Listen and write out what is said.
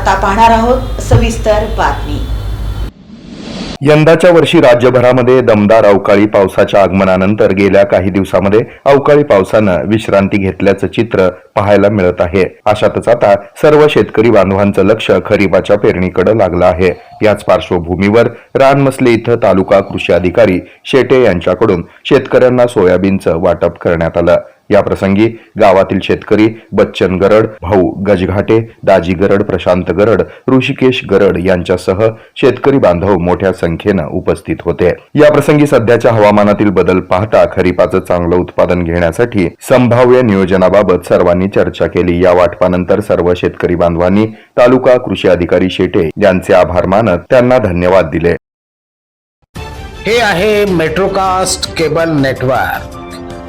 आता पाहणार आहोत सविस्तर बातमी. यंदाच्या वर्षी राज्यभरामध्ये दमदार अवकाळी पावसाच्या आगमनानंतर गेल्या काही दिवसामध्ये अवकाळी पावसानं विश्रांती घेतल्याचं चित्र पाहायला मिळत आहे. अशातच आता सर्व शेतकरी बांधवांचं लक्ष खरीपाच्या पेरणीकडे लागलं आहे. याच पार्श्वभूमीवर रानमसले इथं तालुका कृषी अधिकारी शेटे यांच्याकडून शेतकऱ्यांना सोयाबीनचं वाटप करण्यात आलं. याप्रसंगी गावातील शेतकरी बच्चन गरड भाऊ गजघाटे दाजी गरड प्रशांत गरड ऋषिकेश गरड यांच्यासह शेतकरी बांधव मोठ्या संख्येनं उपस्थित होते. या प्रसंगी सध्याच्या हवामानातील बदल पाहता खरीपाचं चांगलं उत्पादन घेण्यासाठी संभाव्य नियोजनाबाबत सर्वांनी चर्चा केली. या वाटपानंतर सर्व शेतकरी बांधवांनी तालुका कृषी अधिकारी शेटे यांचे आभार मानत त्यांना धन्यवाद दिले. हे आहे मेट्रोकास्ट केबल नेटवर्क.